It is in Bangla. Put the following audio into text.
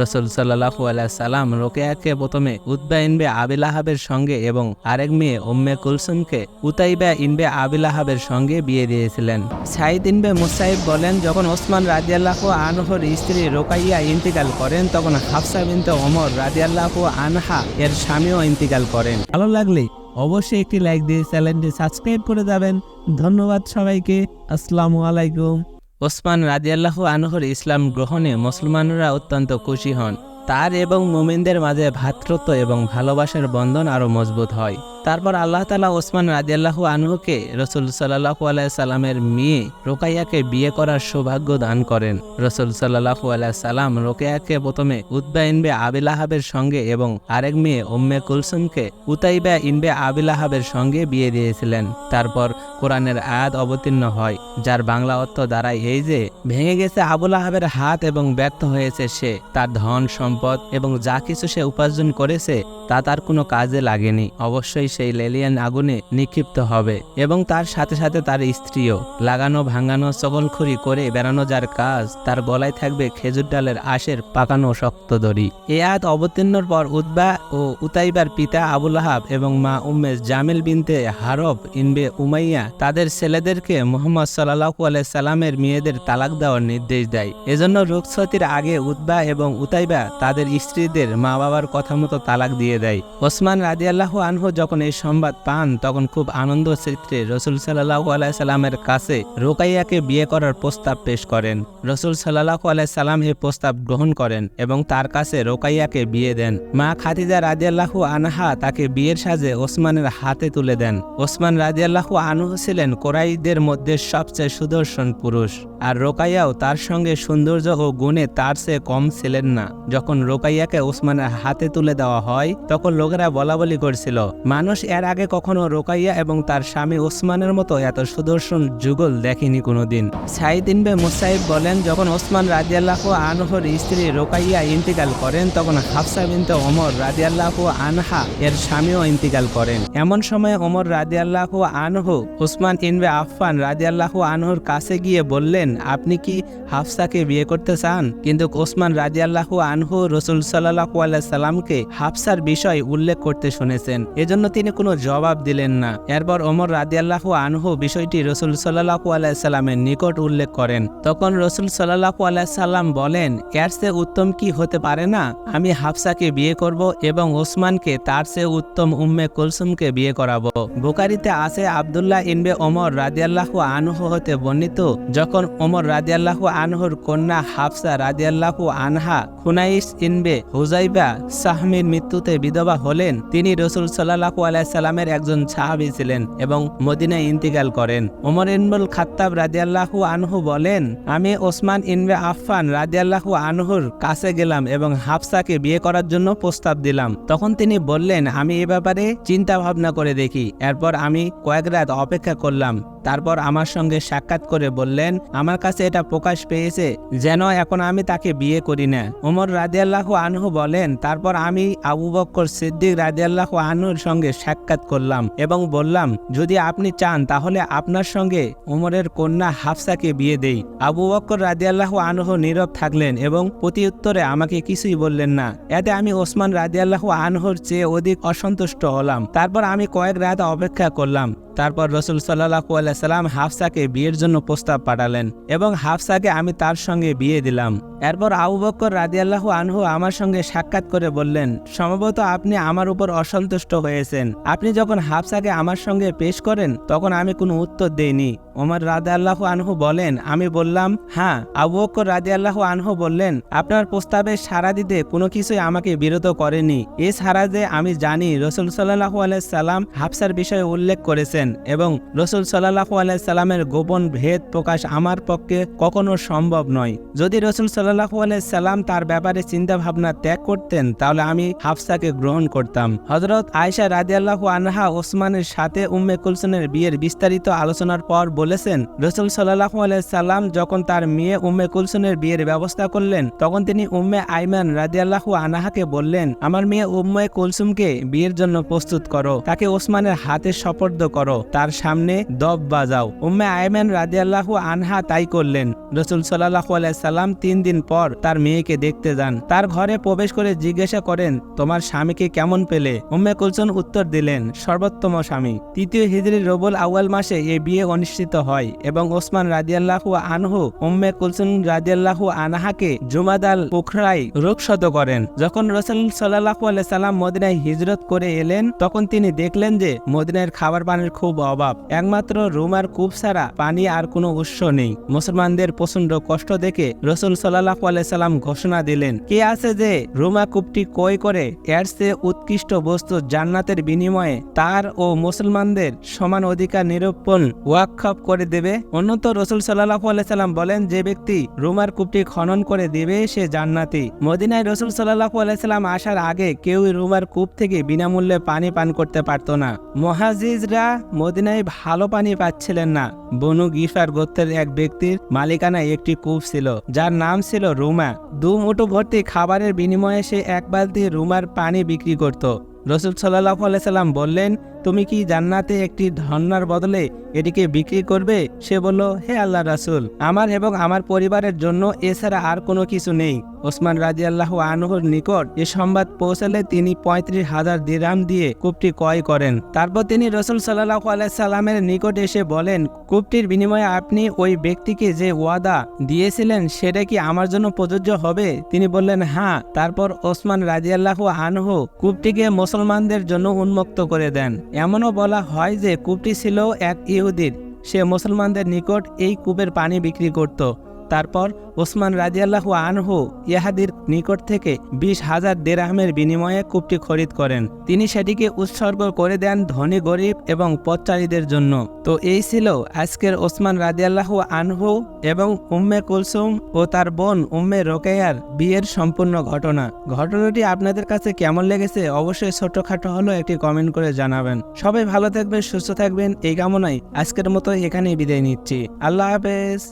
রসুল সাল্লাহু সাল্লাম রোকেয়াকে প্রথমে উদ্বা ইনবে আবিলাহাবের সঙ্গে এবং আরেক মেয়ে উম্মে কুলসুমকে উতাইবা ইনবে আবিলাহাবের সঙ্গে বিয়ে দিয়েছিলেন। সাইদ ইনবে মুসাইব বলেন, যখন ওসমান রাজিয়াল্লাহ আনহর স্ত্রী রোকাইয়া ইন্তিকাল করেন, তখন হাফসা বিনতে ওমর রাজিয়াল্লাহ আনহা এর স্বামীও ইন্তিকাল করেন। ভালো লাগলে অবশ্যই একটি লাইক দিয়ে চ্যানেলটি সাবস্ক্রাইব করে যাবেন। ধন্যবাদ সবাইকে। আসসালামু আলাইকুম। ওসমান রাজিয়াল্লাহ আনহর ইসলাম গ্রহণে মুসলমানরা অত্যন্ত খুশি হন। তার এবং মোমিনদের মাঝে ভ্রাতৃত্ব এবং ভালোবাসার বন্ধন আরও মজবুত হয়। তারপর আল্লাহ তালা ওসমান রাজিয়াল্লাহু আনহুকে রসুল সাল্লাহু আলাই সাল্লামের মেয়ে রোকাইয়াকে বিয়ে করার সৌভাগ্য দান করেন। রসুল সাল্লাহু আলাই সাল্লাম রোকেয়াকে প্রথমে উদ্বা ইনবে আবিলাহাবের সঙ্গে এবং আরেক মেয়ে উম্মে কুলসুমকে উতাইবা ইনবে আবিলাহাবের সঙ্গে বিয়ে দিয়েছিলেন। তারপর কোরআনের আয়াত অবতীর্ণ হয়, যার বাংলা অর্থ দ্বারাই এই যে, ভেঙে গেছে আবুল আহাবের হাত এবং ব্যর্থ হয়েছে সে, তার ধন, সম্পদ এবং যা কিছু সে উপার্জন করেছে, তা তার কোনো কাজে লাগেনি। অবশ্যই সেই লেলিয়ান আগুনে নিক্ষিপ্ত হবে এবং তার সাথে সাথে তার স্ত্রীও। লাগানো, ভাঙানো চকলখুরি করে বেড়ানো যার কাজ, তার গলায় থাকবে খেজুর ডালের আশের পাকানো শক্ত দড়ি। এ আয়াত অবতীর্ণর পর উদ্বা ও উতাইবার পিতা আবুল আহাব এবং মা উম্মেশ জামিল বিনতে হারব ইনবে উমাইয়া তাদের ছেলেদেরকে মোহাম্মদ সাল্লাহু আলাই সাল্লামের মেয়েদের তালাক দেওয়ার নির্দেশ দেয়। এজন্য রুখসতির আগে উদ্বা এবং উতাইবা তাদের স্ত্রীদের মা বাবার কথা মতো তালাক দিয়ে দেয়। ওসমান রাজিয়াল্লাহু আনহু যখন এই সংবাদ পান, তখন খুব আনন্দ চিত্রে রসুল সাল্লাহু আলাই সাল্লামের কাছে রোকাইয়াকে বিয়ে করার প্রস্তাব পেশ করেন। রসুল সাল্লাহু আলাই সাল্লাম এই প্রস্তাব গ্রহণ করেন এবং তার কাছে রোকাইয়াকে বিয়ে দেন। মা খাদিজা রাজিয়াল্লাহু আনহা তাকে বিয়ের সাজে ওসমানের হাতে তুলে দেন। ওসমান রাজিয়াল্লাহু আনহু ছিলেন কোরাইদের মধ্যে সবচেয়ে সুদর্শন পুরুষ। আর রোকাইয়াও তার সঙ্গে সৌন্দর্য ও গুণে তার চেয়ে কম ছিলেন না। যখন রোকাইয়াকে ওসমানের হাতে তুলে দেওয়া হয়, তখন লোকেরা বলা বলি করছিল, মানুষ এর আগে কখনো রোকাইয়া এবং তার স্বামী ওসমানের মতো এত সুদর্শন যুগল দেখেনি কোনোদিন। সাইদ ইনবে মুসাইব বলেন, যখন ওসমান রাজিয়াল্লাহ আনহর স্ত্রী রোকাইয়া ইন্তিকাল করেন, তখন হাফসা বিনতে ওমর রাজিয়াল্লাহ আনহা এর স্বামীও ইন্তিকাল করেন। এমন সময় ওমর রাজিয়াল্লাহ আনহু ওসমান ইনবে আফফান রাজিয়াল্লাহ আনহুর কাছে গিয়ে বললেন, আপনি কি হাফসাকে বিয়ে করতে চান? কিন্তু ওসমান রাজিয়াল্লাহ আনহু রসুল সাল্লাহু সাল্লামকে হাফসার বিষয় উল্লেখ করতে শুনেছেন। এজন্য তিনি কোনো জবাব দিলেন না। এরপর ওমর রাজিয়াল্লাহু আনহু বিষয়টি রসুল সাল্লাহু আল্লাহ সাল্লামের নিকট উল্লেখ করেন। তখন রসুল সাল্লাহু আল্লাহ সাল্লাম বলেন, এর চেয়ে উত্তম কি হতে পারে না? আমি হাফসাকে বিয়ে করব এবং ওসমানকে তার চেয়ে উত্তম উম্মে কুলসুমকে বিয়ে করাবো। বুকারিতে আছে আবদুল্লাহ ইনবে ওমর রাজিয়াল্লাহু আনহু হতে বর্ণিত, যখন ওমর রাজিয়াল্লাহু আনহুর কন্যা হাফসা রাজিয়াল্লাহু আনহা খুনাইস ইনবে হুজাইবা সাহমির মৃত্যুতে বিধবা হলেন, তিনি রসুল সাল্লাহু আলাইসাল্লামের একজন সাহাবি ছিলেন এবং মদিনায় ইন্তিকাল করেন। ওমর ইনবুল খাত্তাব রাজিয়াল্লাহু আনহু বলেন, আমি ওসমান ইনবে আফফান রাজিয়াল্লাহু আনহুর কাছে গেলাম এবং হাফসাকে বিয়ে করার জন্য প্রস্তাব দিলাম। তখন তিনি বললেন, আমি এ ব্যাপারে চিন্তা ভাবনা করে দেখি। এরপর আমি কয়েক রাত অপেক্ষা করলাম। তারপর আমার সঙ্গে সাক্ষাৎ করে বললেন, আমার কাছে এটা প্রকাশ পেয়েছে যেন এখন আমি তাকে বিয়ে করি না। ওমর রাজিয়াল্লাহু আনহু বলেন, তারপর আমি আবু বক্কর সিদ্দিক রাজিয়াল্লাহু আনহুর সঙ্গে সাক্ষাৎ করলাম এবং বললাম, যদি আপনি চান তাহলে আপনার সঙ্গে ওমরের কন্যা হাফসাকে বিয়ে দেই। আবু বক্কর রাজিয়াল্লাহু আনহু নীরব থাকলেন এবং প্রতি উত্তরে আমাকে কিছুই বললেন না। এতে আমি ওসমান রাজিয়াল্লাহু আনহুর চেয়ে অধিক অসন্তুষ্ট হলাম। তারপর আমি কয়েক রাত অপেক্ষা করলাম। তারপর রসুল সাল্লাহু সাল্লাম হাফসাকে বিয়ের জন্য প্রস্তাব পাঠালেন এবং হাফসাকে আমি তার সঙ্গে বিয়ে দিলাম। এরপর আবু বক্কর রাদিয়াল্লাহু আনহু আমার সঙ্গে সাক্ষাৎ করে বললেন, সম্ভবত আপনি আমার উপর অসন্তুষ্ট হয়েছেন। আপনি যখন হাফসাকে আমার সঙ্গে পেশ করেন, তখন আমি কোনো উত্তর দেইনি। ওমর রাদে আল্লাহ আনহু বলেন, আমি বললাম হ্যাঁ। আবু বক্কর রাদে আল্লাহ আনহু বললেন, আপনার প্রস্তাবে সাড়া দিতে কোনো কিছুই আমাকে বিরত করেনি। এছাড়া যে আমি জানি, রসুল সাল্লাহু সাল্লাম হাফসার বিষয়ে উল্লেখ করেছেন। এবং রসুল সাল্লাহু সাল্লামের গোপন ভেদ প্রকাশ আমার পক্ষে কখনো সম্ভব নয়। যদি রসুল সাল্লাহু সাল্লাম তার ব্যাপারে চিন্তা ভাবনা ত্যাগ করতেন, তাহলে আমি হাফসাকে গ্রহণ করতাম। হজরত আয়সা রাজিয়াল্লাহু আনহা ওসমানের সাথে উম্মে কুলসনের বিয়ের বিস্তারিত আলোচনার পর বলেছেন, রসুল সাল্লাহু সাল্লাম যখন তার মেয়ে উম্মে কুলসনের বিয়ের ব্যবস্থা করলেন, তখন তিনি উম্মে আইমান রাজিয়াল্লাহু আনাহাকে বললেন, আমার মেয়ে উম্মে কুলসুমকে বিয়ের জন্য প্রস্তুত করো। তাকে ওসমানের হাতে সপর্দ করো। তার সামনে দব বাজাও। উম্মে আয়মেন রাদিয়াল্লাহু আনহা তাই করলেন। রসুল সাল্লাহ সাল্লাম তিন দিন পর তার মেয়েকে দেখতে যান। তার ঘরে প্রবেশ করে জিজ্ঞাসা করেন, তোমার স্বামীকে কেমন পেলে? উম্মে কুলসুম উত্তর দিলেন, সর্বোত্তম স্বামী। তৃতীয় হিজরি রবুল আউয়াল মাসে এই বিয়ে অনুষ্ঠিত হয় এবং ওসমান রাদিয়াল্লাহু আনহু উম্মে কুলসুম রাদিয়াল্লাহু আনহাকে জুমাদাল পুখরাই রোগশত করেন। যখন রসুল সাল্লাহ সাল্লাম মদিনায় হিজরত করে এলেন, তখন তিনি দেখলেন যে মদিনার খাবার পানির খুব অভাব। একমাত্র রুমার কূপ ছাড়া পানি আর কোনো উৎস নেই। মুসলমানদের প্রচণ্ড কষ্ট দেখে রসুল সাল্লাহ সাল্লাম ঘোষণা দিলেন, কে আছে যে রুমা কূপটি কয় করে এর উৎকৃষ্ট বস্তু জান্নাতের বিনিময়ে তার ও মুসলমানদের সমান অধিকার নিরূপণ ওয়াকফ করে দেবে? অন্যত রসুল সাল্লাহ সাল্লাম বলেন, যে ব্যক্তি রুমার কূপটি খনন করে দেবে, সে জান্নাতি। মদিনায় রসুল সাল্লাহ সাল্লাম আসার আগে কেউই রুমার কূপ থেকে বিনামূল্যে পানি পান করতে পারত না। মহাজিজরা মদিনায় ভালো পানি পাচ্ছিলেন না। বনু গিফার গোত্রের এক ব্যক্তির মালিকানায় একটি কূপ ছিল, যার নাম ছিল রুমা। দু মুঠো ভর্তি খাবারের বিনিময়ে সে এক বালতি রুমার পানি বিক্রি করত। রসুল সাল্লাহ আলাইসাল্লাম বললেন তুমি কি জান্নাতে একটি ধন্যার বদলে এটিকে বিক্রি করবে? সে বলল, হে আল্লাহ রাসুল, আমার এবং আমার পরিবারের জন্য এছাড়া আর কোনো কিছু নেই। ওসমান রাজি আল্লাহ আনহুর নিকট এ সংবাদ পৌঁছালে তিনি পঁয়ত্রিশ হাজার দিরাম দিয়ে কূপটি ক্রয় করেন। তারপর তিনি রসুল সাল্লাহ সাল্লামের নিকট এসে বলেন, কূপটির বিনিময়ে আপনি ওই ব্যক্তিকে যে ওয়াদা দিয়েছিলেন সেটা কি আমার জন্য প্রযোজ্য হবে? তিনি বললেন হ্যাঁ। তারপর ওসমান রাজিয়াল্লাহ আনহু কূপটিকে মুসলমানদের জন্য উন্মুক্ত করে দেন। এমনও বলা হয় যে কূপটি ছিল এক ইহুদির। সে মুসলমানদের নিকট এই কূপের পানি বিক্রি করত। তারপর ওসমান রাজিয়াল্লাহু আনহু ইহাদির নিকট থেকে বিশ হাজার দেরাহমের বিনিময়ে কূপটি খরিদ করেন। তিনি সেটিকে উৎসর্গ করে দেন ধনী গরিব এবং পথচারীদের জন্য। তো এই ছিল আজকের ওসমান রাজিয়াল্লাহু আনহু এবং উম্মে কুলসুম ও তার বোন উম্মে রোকেয়ার বিয়ের সম্পূর্ণ ঘটনা। ঘটনাটি আপনাদের কাছে কেমন লেগেছে অবশ্যই ছোটখাটো হলেও একটি কমেন্ট করে জানাবেন। সবাই ভালো থাকবেন, সুস্থ থাকবেন, এই কামনায় আজকের মতো এখানেই বিদায় নিচ্ছি। আল্লাহ হাফেজ।